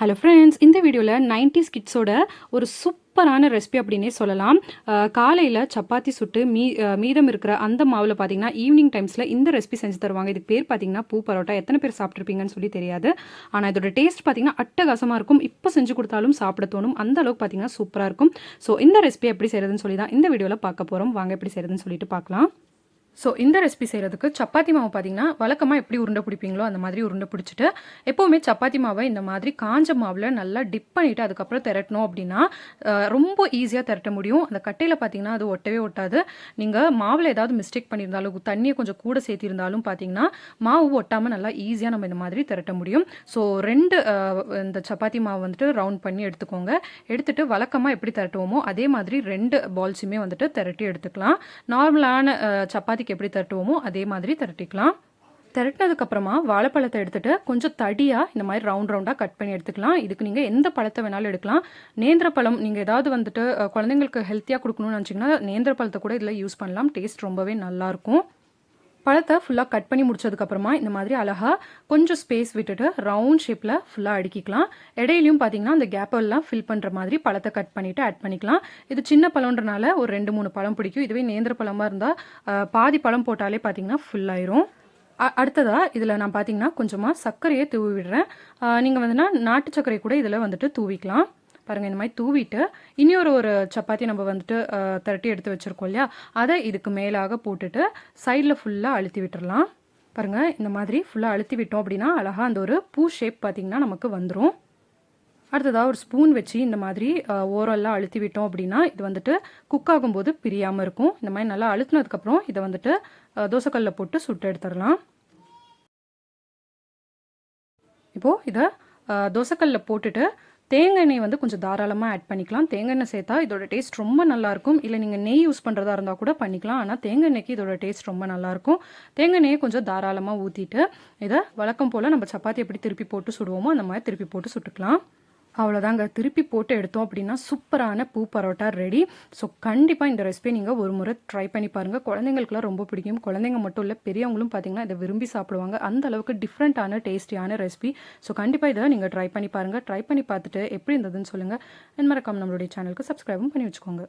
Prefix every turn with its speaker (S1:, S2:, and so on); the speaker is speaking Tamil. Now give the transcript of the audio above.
S1: ஹலோ ஃப்ரெண்ட்ஸ் இந்த வீடியோவில் நைன்டி கிட்ஸோட ஒரு சூப்பரான ரெசிபி அப்படின்னே சொல்லலாம். காலையில் சப்பாத்தி சுட்டு மீ மீதம் இருக்கிற அந்த மாவில் பார்த்தீங்கன்னா ஈவினிங் டைம்ஸில் இந்த ரெசிபி செஞ்சு தருவாங்க. இதுக்கு பேர் பார்த்தீங்கன்னா பூ பரோட்டா. எத்தனை பேர் சாப்பிட்ருப்பீங்கன்னு சொல்லி தெரியாது. ஆனால் இதோட டேஸ்ட் பார்த்தீங்கன்னா அட்டகாசமாக இருக்கும். இப்போ செஞ்சு கொடுத்தாலும் சாப்பிட தோணும். அந்த அளவுக்கு பார்த்தீங்கன்னா சூப்பராக இருக்கும். ஸோ இந்த ரெசிபி எப்படி செய்கிறதுன்னு சொல்லி தான் இந்த வீடியோவில் பார்க்க போகிறோம் வாங்க எப்படி செய்கிறதுன்னு சொல்லிட்டு பார்க்கலாம். ஸோ இந்த ரெசிபி செய்கிறதுக்கு சப்பாத்தி மாவு பார்த்தீங்கன்னா வழக்கமாக எப்படி உருண்டை பிடிப்பீங்களோ அந்த மாதிரி உருண்டை பிடிச்சிட்டு எப்போவுமே சப்பாத்தி மாவை இந்த மாதிரி காஞ்ச மாவில் நல்லா டிப் பண்ணிவிட்டு அதுக்கப்புறம் திரட்டணும் அப்படின்னா ரொம்ப ஈஸியாக திரட்ட முடியும். அந்த கட்டையில் பார்த்தீங்கன்னா அது ஒட்டவே ஒட்டாது. நீங்கள் மாவில் ஏதாவது மிஸ்டேக் பண்ணியிருந்தாலும் தண்ணியை கொஞ்சம் கூட சேர்த்திருந்தாலும் பார்த்தீங்கன்னா மாவு ஒட்டாமல் நல்லா ஈஸியாக நம்ம இந்த மாதிரி திரட்ட முடியும். ஸோ ரெண்டு இந்த சப்பாத்தி மாவு வந்துட்டு ரவுண்ட் பண்ணி எடுத்துக்கோங்க. எடுத்துட்டு வழக்கமாக எப்படி திரட்டுவோமோ அதே மாதிரி ரெண்டு பால்ஸுமே வந்துட்டு திரட்டி எடுத்துக்கலாம். நார்மலான சப்பாத்தி சப்பாத்திக்கு எப்படி திரட்டுவோமோ அதே மாதிரி திரட்டிக்கலாம் திரட்டினதுக்கப்புறமா வாழைப்பழத்தை எடுத்துகிட்டு கொஞ்சம் தடியாக இந்த மாதிரி ரவுண்ட் ரவுண்டாக கட் பண்ணி எடுத்துக்கலாம். இதுக்கு நீங்கள் எந்த பழத்தை வேணாலும் எடுக்கலாம். நேந்திர பழம் நீங்கள் ஏதாவது வந்துட்டு குழந்தைங்களுக்கு ஹெல்த்தியாக கொடுக்கணும்னு நினச்சிங்கன்னா நேந்திர பழத்தை கூட இதில் யூஸ் பண்ணலாம். டேஸ்ட் ரொம்பவே நல்லாயிருக்கும் பழத்தை ஃபுல்லாக கட் பண்ணி முடிச்சதுக்கப்புறமா இந்த மாதிரி அழகாக கொஞ்சம் ஸ்பேஸ் விட்டுட்டு ரவுண்ட் ஷேப்பில் ஃபுல்லாக அடுக்கிக்கலாம். இடையிலையும் பார்த்தீங்கன்னா அந்த கேப்பெல்லாம் ஃபில் பண்ணுற மாதிரி பழத்தை கட் பண்ணிவிட்டு ஆட் பண்ணிக்கலாம். இது சின்ன பழம்ன்றனால ஒரு ரெண்டு மூணு பழம் பிடிக்கும். இதுவே நேந்திர பழமாக இருந்தால் பாதி பழம் போட்டாலே பார்த்தீங்கன்னா ஃபுல் அடுத்ததாக அ- இதில் நான் பார்த்தீங்கன்னா கொஞ்சமாக சர்க்கரையை தூவி விடுறேன். நீங்கள் வந்துன்னா நாட்டு சர்க்கரை கூட இதில் வந்துட்டு தூவிக்கலாம். பாருங்கள் இந்த மாதிரி தூவிட்டு இனி ஒரு சப்பாத்தி நம்ம வந்துட்டு திரட்டி எடுத்து வச்சுருக்கோம் இல்லையா? அதை இதுக்கு மேலாக போட்டுட்டு சைடில் ஃபுல்லாக அழுத்தி விட்டுடலாம் பாருங்கள் இந்த மாதிரி ஃபுல்லாக அழுத்தி விட்டோம் அப்படின்னா அழகாக அந்த ஒரு பூ ஷேப் பார்த்திங்கன்னா நமக்கு வந்துடும் அடுத்ததாக ஒரு ஸ்பூன் வச்சு இந்த மாதிரி ஓரெல்லாம் அழுத்தி விட்டோம் அப்படின்னா இது வந்துட்டு குக் ஆகும்போது பிரியாமல் இருக்கும். இந்த மாதிரி நல்லா அழுத்தினதுக்கப்புறம் இதை வந்துட்டு தோசைக்கல்லில் போட்டு சுட்டு எடுத்துடலாம். இப்போது இதை தோசைக்கல்லில் போட்டுட்டு தேங்காய் எண்ணெய் வந்து கொஞ்சம் தாராளமாக ஆட் பண்ணிக்கலாம். தேங்காய் எண்ணெய் சேர்த்தா இதோட டேஸ்ட் ரொம்ப நல்லாயிருக்கும். இல்லை நீங்கள் நெய் யூஸ் பண்ணுறதா இருந்தால் கூட பண்ணிக்கலாம். ஆனால் தேங்காய் எண்ணெய்க்கு இதோட டேஸ்ட் ரொம்ப நல்லாயிருக்கும். தேங்காய் எண்ணெயை கொஞ்சம் தாராளமாக ஊற்றிட்டு இதை வழக்கம் போல் நம்ம சப்பாத்தி எப்படி திருப்பி போட்டு சுடுவோமோ அந்த மாதிரி திருப்பி போட்டு சுட்டுக்கலாம். அவ்வளோதாங்க திருப்பி போட்டு எடுத்தோம் அப்படின்னா சூப்பரான பூ பரோட்டா ரெடி. ஸோ கண்டிப்பாக இந்த ரெசிபி நீங்கள் ஒரு முறை ட்ரை பண்ணி பாருங்கள் குழந்தைங்களுக்குலாம் ரொம்ப பிடிக்கும். குழந்தைங்க மட்டும் இல்லை பெரியவங்களும் பார்த்தீங்கன்னா இதை விரும்பி சாப்பிடுவாங்க. அந்த அளவுக்கு டிஃப்ரெண்ட்டான டேஸ்டியான ரெசிபி ஸோ கண்டிப்பாக இதை நீங்கள் ட்ரை பண்ணி பாருங்கள் ட்ரை பண்ணி பார்த்துட்டு எப்படி இருந்ததுன்னு சொல்லுங்கள் அண்ட் மறக்காம நம்மளுடைய சேனலுக்கு சப்ஸ்கிரைபும் பண்ணி வச்சுக்கோங்க.